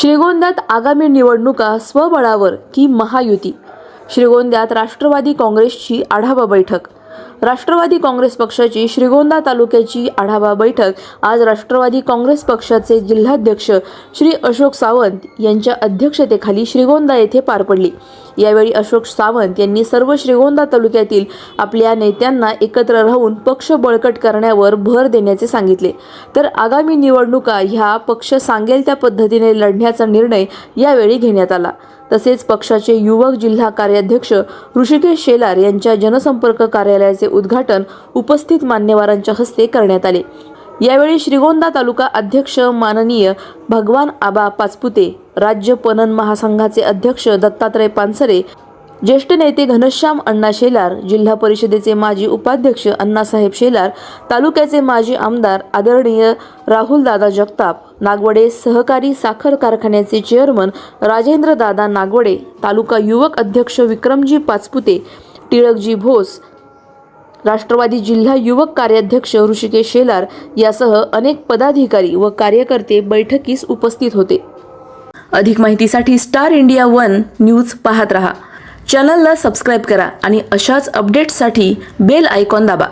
श्रीगोंद्यात आगामी निवडणुका स्वबळावर की महायुती? श्रीगोंद्यात राष्ट्रवादी काँग्रेसची आढावा बैठक राष्ट्रवादी काँग्रेस पक्षाची श्रीगोंदा तालुक्याची आढावा बैठक. आज राष्ट्रवादी काँग्रेस पक्षाचे जिल्हाध्यक्ष श्री अशोक सावंत यांच्या अध्यक्षतेखाली श्रीगोंदा येथे पार पडली. यावेळी अशोक सावंत यांनी सर्व श्रीगोंदा तालुक्यातील आपल्या नेत्यांना एकत्र राहून पक्ष बळकट करण्यावर भर देण्याचे सांगितले. तर आगामी निवडणुका ह्या पक्ष सांगेल त्या पद्धतीने लढण्याचा निर्णय यावेळी घेण्यात आला. तसेच पक्षाचे युवक जिल्हा कार्याध्यक्ष ऋषिकेश शेलार यांच्या जनसंपर्क कार्यालयाचे उद्घाटन उपस्थित मान्यवरांच्या हस्ते करण्यात आले. यावेळी श्रीगोंदा तालुका अध्यक्ष माननीय भगवान आबा पाचपुते राज्य पणन महासंघाचे अध्यक्ष दत्तात्रय पानसरे ज्येष्ठ नेते घनश्याम अण्णा शेलार जिल्हा परिषदेचे माजी उपाध्यक्ष अण्णासाहेब शेलार तालुक्याचे माजी आमदार आदरणीय राहुलदादा जगताप नागवडे सहकारी साखर कारखान्याचे चेअरमन राजेंद्र दादा नागवडे तालुका युवक अध्यक्ष विक्रमजी पाचपुते टिळकजी भोस राष्ट्रवादी जिल्हा युवक कार्याध्यक्ष ऋषिकेश शेलार यासह अनेक पदाधिकारी व कार्यकर्ते बैठकीस उपस्थित होते. अधिक माहितीसाठी स्टार इंडिया वन न्यूज पाहत रहा. चॅनलला सबस्क्राईब करा आणि अशाच अपडेट्ससाठी बेल आयकॉन दाबा.